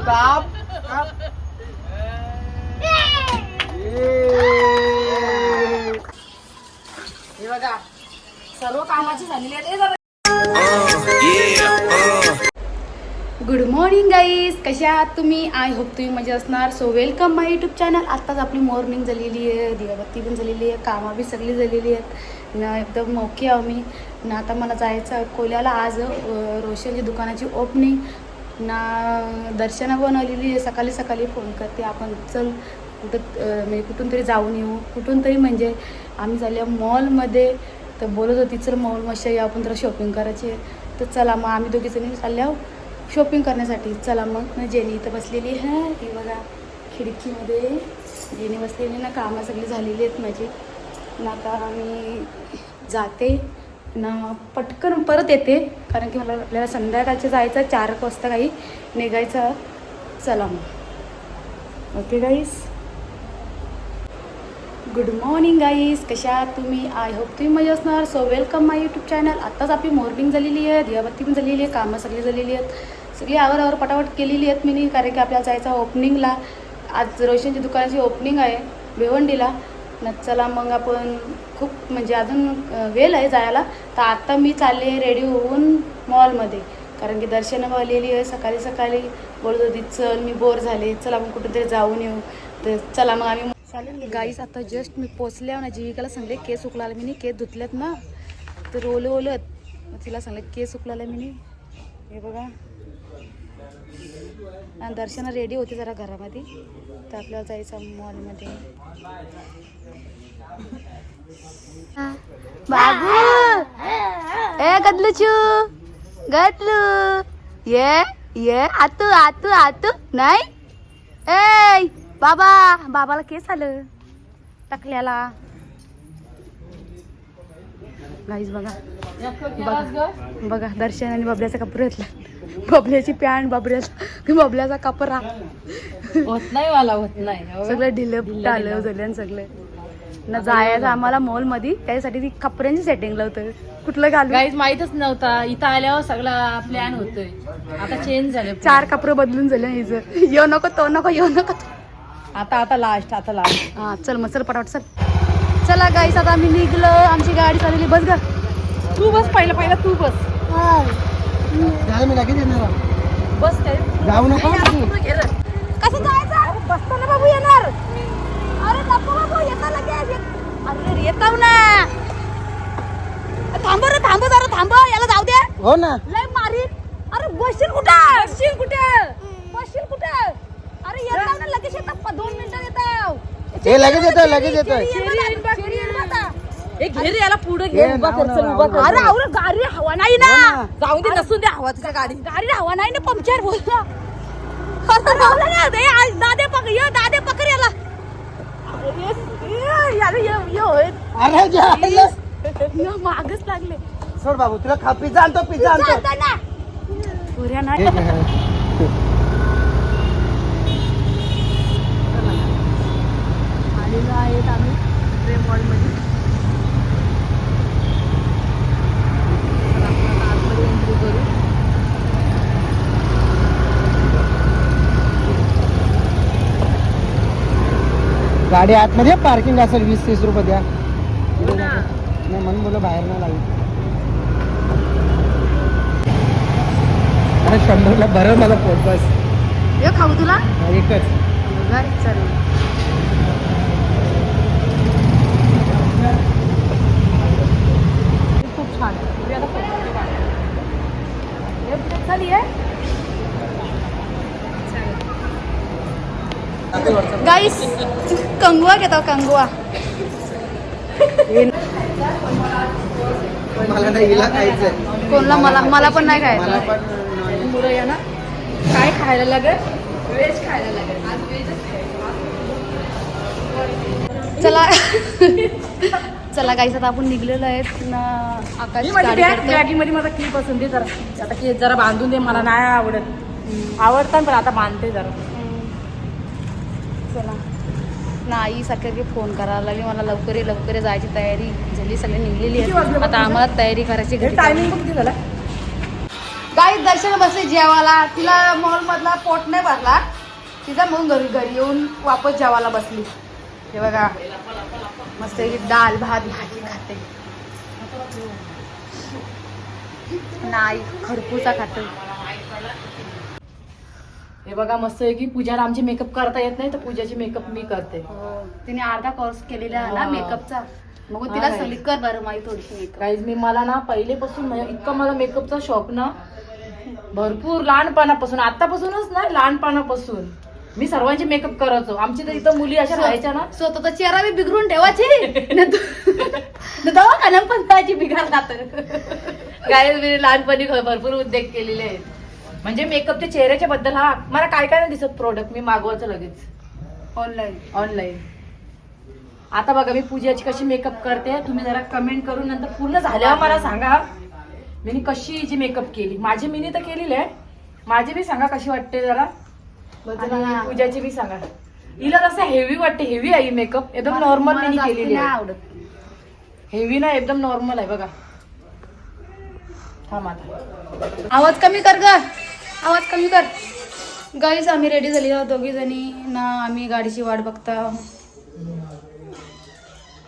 बाबू हे बघा सर्व कामाची झालेली आहे गुड मॉर्निंग गाईज कशा आहात तुम्ही? आय होप तुम्ही मजा असणार. So welcome my YouTube channel आत्ताच आपली मॉर्निंग झालेली आहे. दिवाबत्ती पण झालेली आहे. कामं बी सगळी झालेली आहेत. न एकदम मोकी आहो मी. ना आता मला जायचं कोल्याला. आज रोशनच्या रोशनची दुकानाची ओपनिंग ना दर्शना बनवलेली आहे. सकाळी सकाळी फोन करते. आपण चल कुठं म्हणजे कुठून तरी जाऊन येऊ. कुठून तरी म्हणजे आम्ही झाल्या मॉलमध्ये तर बोलत होती चल मॉल मस्त आपण जरा शॉपिंग करायची आहे. तर चला मग आम्ही दोघी जणी चालल्या शॉपिंग करण्यासाठी. चला मग. जेनी इथं बसलेली आहे. ही बघा खिडकीमध्ये जेनी बसलेली ना कामं सगळी झालेली आहेत माझी. ना आता मी जाते. ना पटकन परत येते. कारण की मला आपल्याला संध्याकाळचं जायचं चार एक वाजता काही निघायचं. चला मग. Okay guys good morning guys कशा आहात तुम्ही? आय होप तुम्ही मजा असणार. So welcome my YouTube channel आत्ताच आपली मॉर्निंग झालेली आहे. दिवाबत्ती पण झालेली आहे. कामं सगळी झालेली आहेत. सगळी आवर पटापट केलेली आहेत मी कारण की आपल्याला जायचं ओपनिंगला आज रोशनच्या दुकानाची ओपनिंग आहे भिवंडीला. न चला मग आपण खूप म्हणजे अजून वेल वेळ आहे जायला. तर आत्ता मी चालले रेडी होऊन मॉलमध्ये कारण की दर्शनं आलेली आहे सकाळी सकाळी. बोलत होती चल मी बोर झाले. चला मग कुठेतरी जाऊन येऊ. तर चला मग आम्ही चालेल गाईस आता जस्ट मी पोचल्या ना जीविकाला सांगले केस उकला मी केस धुतलेत ना. तर ओलं ओलत तिला सांगले केस उकलायला मी हे बघा. आणि दर्शना रेडी होते जरा घरामध्ये. तर आपल्याला जायचं मॉलमध्ये. बाबू! ए गदलूचू! गदलू! ये ये आतू आतू आतू! नाही? ए बाबा बाबाला केस आलं. टाकल्याला. गाईज बघा. बघा. दर्शन आणि बबल्याचा कपडे घेतला. बबल्याची पॅन्ट बबल्याचा बबल्याचा कपडा होत नाही मला होत नाही. सगळं ढिलं टालं झालं सगळं. ना जायचं आम्हाला मॉलमध्ये त्याच्यासाठी ती कपड्यांची सेटिंग लावतं कुठलं घालू? काहीच माहितच नव्हता. इथं आल्यावर सगळा प्लॅन होतोय. आता चेंज झाले चार कपडे बदलून झाले हिचं यो नको तो नको यो नको. आता आता लास्ट आता लास्ट हा चल मग चल पटापट चल. चला गाईस आता आम्ही निघलो आमची गाडी चालवली बस ग तू बस पहिला पहिला तू बस जाऊ नका कसं जायचं बसताना बाबू येणार अरे नको बाबू येता लगेच अरे येताव ना थांब रे थांब जरा थांब याला जाऊ दे हो ना लय मारीन अरे बसशील कुठं बसशील कुठं बसशील कुठं अरे येताव ना लगेच येतात दोन मिनिटं येताव हे लगेच येतोय लगेच येतोय एक याला पुढे घे, उभा नाव नाव उभा ना. कर अरे अरे गाडी हवा नाही ना. हो ना. जाऊ दे नसून दे हवा तुझ्या गाडी गाडी हवा नाही ना पंक्चर बोल ना. लावला ना दे आज दादे पक ये दादे पकड याला. अरे, ये, अरे ये, ये होय. अरे ये. मागच लागले. सोड बाबू तुला खा पिझ्झा आणतो पिझ्झा आणतो. चालतं ना पुऱ्या नाही. हे घे. आलेलो आहेत आम्ही प्रेम मॉलमध्ये तर आपण आता आतमध्ये एंट्री करू गाडी आतमध्ये पार्किंग असेल वीस तीस रुपये द्या. नाही म्हणून बोल बाहेर नाही लागेल अरे शंभरला बरं मला पोट बस. ये खाऊ तुला? हा, एकच. खूप छान मी आता photo काढते. हे पुढे चल ये गाईस कंगवा घेतो कंगवा मला नाही हिला खायचंय. कोणला? मला मला पण नाही मला खायचं. पण पुढे या ना. काय खायला लागेल? व्हेज खायला लागेल. आज व्हेजच चला. चला गाईस आता आपण निघलेलो आहेत ना आकाश. बॅगीमध्ये माझा क्लिप असून दे जरा. आता केस जरा बांधून दे मला नाही आवडत. आवडतात पण आता बांधते जरा. चला नाही सारखं फोन करायला लागली. मला लवकर लवकर जायची तयारी झाली. सगळी निघलेली आहे. आता आम्हाला तयारी करायची घरी टायमिंग झाला काय दर्शन बसले जेवायला. तिला मॉल मधला पोट नाही भरला. तिचा मग घरी घरी येऊन वापस जेवायला बसली. हे बघा. मस्त डाल भात भाजी खाते. नाही खरपूसा खाते. हे बघा मस्त आहे की पूजाला आमची मेकअप करता येत नाही तर पूजाची मेकअप मी करते. हो, तिने अर्धा कोर्स केलेला आहे ना. मेकअपचा मग तिला सगळी कर बरं माहिती थोडीशी काहीच मी मला ना पहिलेपासून इतकं मला मेकअपचा शौक ना भरपूर लहानपणापासून आतापासूनच ना लहानपणापासून. मी सर्वांचे मेकअप करायचो आमची तर इथं मुली अशा राहायच्या ना. स्वतःचा चेहरा बी बिघडून ठेवायचे. दवाखान्यात पण जायची बिघडतात काय मी लहानपणी भरपूर उद्योग केलेले आहेत. म्हणजे मेकअपच्या चेहऱ्याच्या बद्दल हा मला काय काय नाही दिसत प्रोडक्ट मी मागवायचं लगेच. ऑनलाईन ऑनलाईन आता बघा मी पूजाची कशी मेकअप करते तुम्ही जरा कमेंट करून नंतर पूर्ण झाल्यावर मला सांगा. मी कशी हिची मेकअप केली? माझी मिनी तर केलेली आहे. माझी बी सांगा कशी वाटते जरा. आणि पूजाची बी सांगा. हिला जसं हेवी वाटते हेवी आहे मेकअप एकदम नॉर्मल मला मिनी केलेली आवडत. हेवी ना एकदम नॉर्मल आहे बघा. हा माझा आवाज कमी कर ग. आवाज कमी कर. गाईज आम्ही रेडी झाली आहोत दोघी जणी. ना आम्ही गाडीची वाट बघता.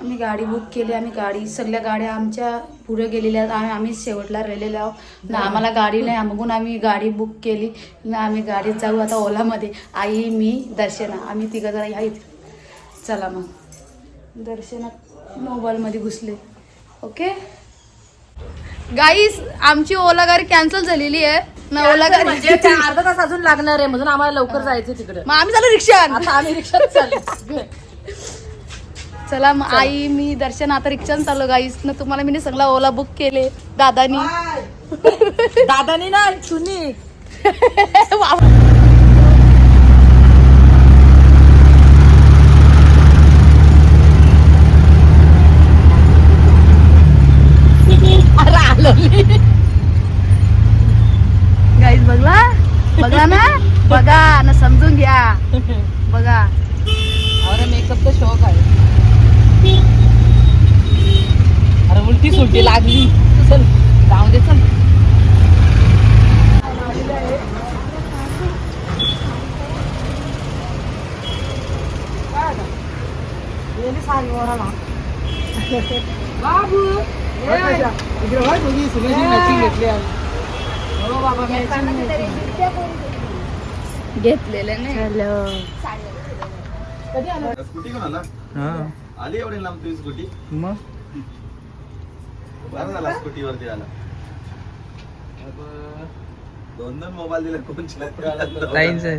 आम्ही गाडी बुक केली. आम्ही गाडी सगळ्या गाड्या आमच्या पुढे गेलेल्या आहेत. आम्ही आम्ही शेवटला राहिलेलो आहोत. ना आम्हाला गाडी नाही. मगून आम्ही गाडी बुक केली. ना आम्ही गाडीत जाऊ आता ओलामध्ये. आई मी दर्शना. आम्ही तिघं जरा आहेत चला मग. दर्शनात मोबाईलमध्ये घुसले. ओके गाईस आमची ओला गाडी कॅन्सल झालेली आहे. ओला गाडी म्हणजे त्या अर्धा तास अजून लागणार आहे म्हणून आम्हाला लवकर जायचं तिकडे. मग आम्ही झालो रिक्षा आता आम्ही रिक्षात चाललो चला मग आई मी दर्शन आता रिक्षाने चाललो गाईस ना तुम्हाला मी सांगला ओला बुक केले. दादानी. दादानी ना चुनी गाईस बघला बघा ना बघा ना समजून घ्या बघा अरे मेकअपचा शौक आहे अरे उलटी सुलटी लागली चल जाऊ दे चल बाबू इकडे बघ, दोघी सुनेची matching घेतली आहे. हो बाबा घेतलेले नाही. कधी आलं स्कूटी कोण आला? हा. आली एवढी लांब तुझी स्कूटी? मग? बरं झाला स्कूटीवरती आला. दोन दोन मोबाईल दिले कोण आहे. बाय ना आली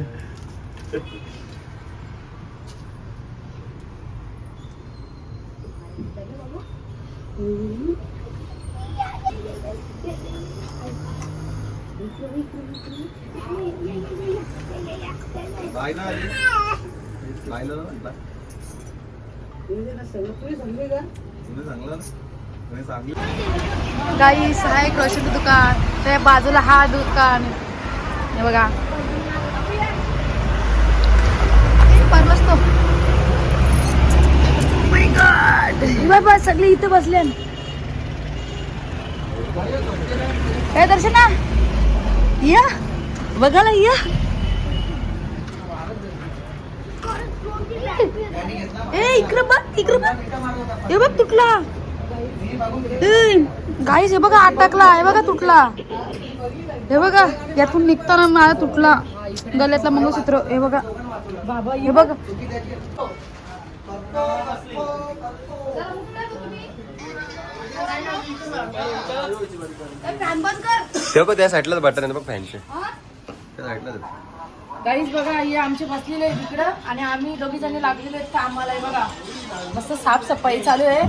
बायला ना म्हटलं तुम्ही सांगलं ना तुम्ही सांगलं गाईस हा एक रोशन दुकान. त्या बाजूला हा दुकान. हे बघा. पण बसतो My बाबा सगळे इथं बसले. हे दर्शना. या. बघायला या. ए इकडं बघ इकडं बघ. हे बघ तुटला. गाईस हे बघा अटकला हे बघा तुटला. हे बघा यातून निघताना माझा तुटला. गल्यातला मंगळसूत्र हे बघा. बाबा हे बघा. तेव्हा त्या साईडलाच बटन आहे बघ फॅनचे. त्या साईडला गाईज बघा हे आमचे बसलेले आहेत तिकडं आणि आम्ही दोघी जणी लागलेले आहेत कामाला हे बघा. मस्त साफसफाई चालू आहे.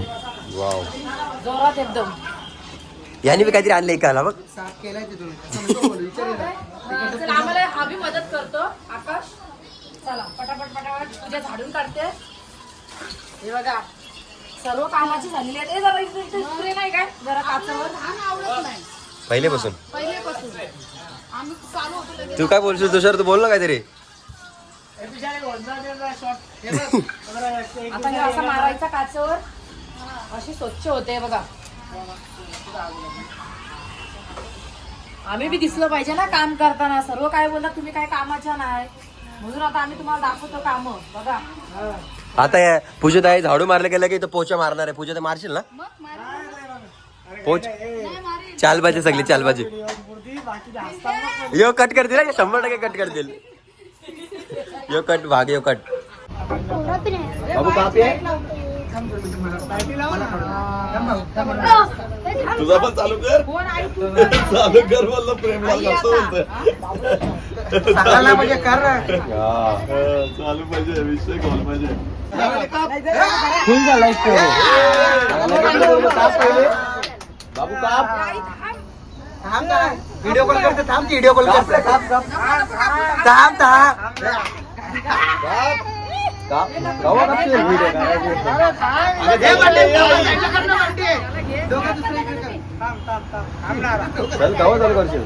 वाव. जोरात एकदम. याने बी काहीतरी आणलंय का बघ. साफ केलाय तिथून. नको. अं, चला आम्हाला हा बी मदत करतो. आकाश चला पटापट पटापट. पूजा झाडून काढते. हे बघा सर्व कामाची झालेली आहेत. ए जरा स्प्रे नाही काय? जरा काचावर. पहिलेपासून. पहिलेपासून. आम्ही चालू होतो लगेच. तू काय बोलशील तुषार तू बोल ना काहीतरी. आता हे असं मारायचा काचेवर अशी स्वच्छ होते बघा. आम्ही बी दिसलं पाहिजे ना काम करताना. सर्व काय बोलतात तुम्ही काय कामाच्या नाही. म्हणून आता आम्ही तुम्हाला दाखवतो काम बघा. आता या पूजा आहे झाडू मारलं गेलं की तो पोचा मारणार आहे. पूजा तर मारशील ना? पोच चालबाजी सगळी चालबाजी यो कट करतील ना शंभर टक्के कट करतील यो कट भाग यो कट। बाबू कापी तुझा पण चालू कर. चालू कर बोललं सांगायला म्हणजे कर. हा, चालू पाहिजे विषय खोल पाहिजे. फुल झालाय बाबू काप थांब व्हिडिओ कॉल करते थांब व्हिडिओ कॉल करते थांब थांब काप कवा कापशील? हे बंटे, याच्याकडनं बंटे. दोघं दुसरं इकडे कर. थांब, थांब, थांब. थांबणार. चल कवा चालू करशील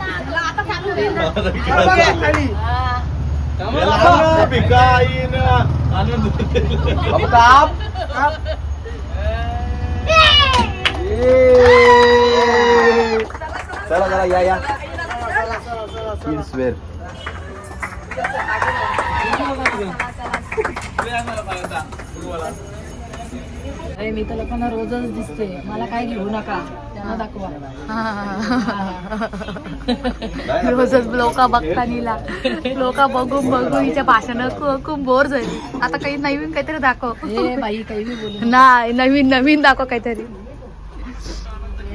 बघ खाली. याला भिकाईनं आनंद बाबू काप चला चला या या मी तर लोकांना रोजच दिसते मला काय घेऊ नका त्यांना दाखवा रोजच लोक बघतानीला. लोक बघून बघून हिच्या भाषण खूप बोर झाली आता काही नवीन काहीतरी दाखव. हे बाई काही नाही नवीन नवीन दाखव काहीतरी आज मी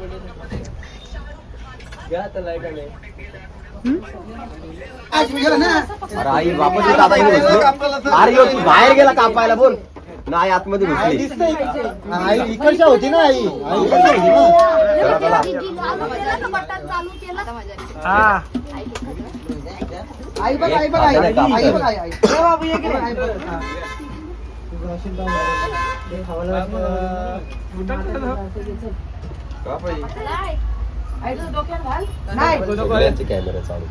गेलो ना. अरे आई वापस येत. अरे यो तू बाहेर गेला कापायला बोल. नाही आतमध्ये आई घुसली. आई इकडच्या होती ना आई. आई इकडच्या होती. ना. चला चला. हा. आई बघ आई बघ आई. आई बघ आई. आई ए बाबू, ये की. आई बघ, हा. हे नाही कॅमेरा चालू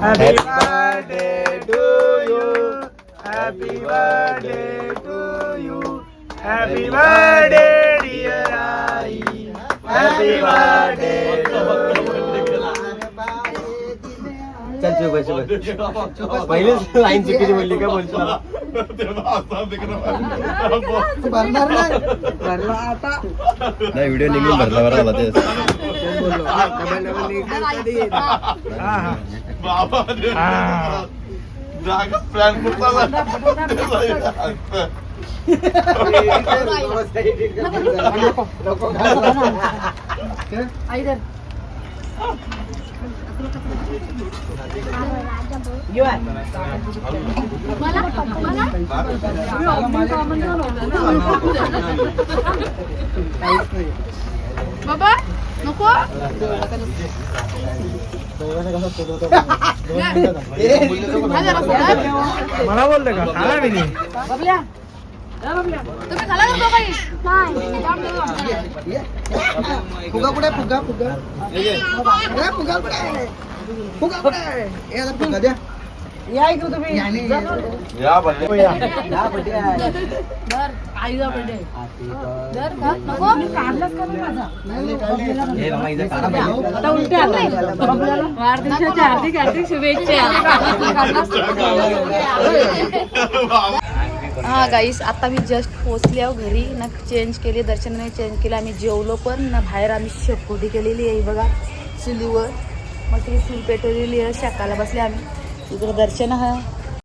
Happy birthday to you. Happy birthday to you. Happy birthday dear I. Happy birthday to you. चल चुप पहिलीच लाईन चुकीची बोलली काय बोलतो भरणार नाही भरला आता नाही व्हिडिओ निघून भरला बरं झाला ते बोललो प्लॅन नको बाबा नको मला बोलते का तुम्ही खाला का दोघंही? ये. फुगा कुठे फुगा फुगा. फुगा कुठे फुगा कुठे आता फुगा द्या. या इकडे तुम्ही. याने- जा. बरं. या बड्डे. या. बड्डे आहे. धर आईचा बर्थडे धर, धर, नको? काढलाच का नाही माझा? नाही, नाही, नाही. आता उलटे आले बबल्याला वाढदिवसाच्या हार्दिक हार्दिक शुभेच्छा. हा गाईस आता मी जस्ट पोचले आहो घरी. ना चेंज केली दर्शनाने चेंज केलं. आम्ही जेवलो पण ना बाहेर आम्ही शेकोटी केलेली आहे बघा चुलीवर. मग ती चूल पेटवलेली आहे शाकाला बसले आम्ही. इकडं दर्शन हा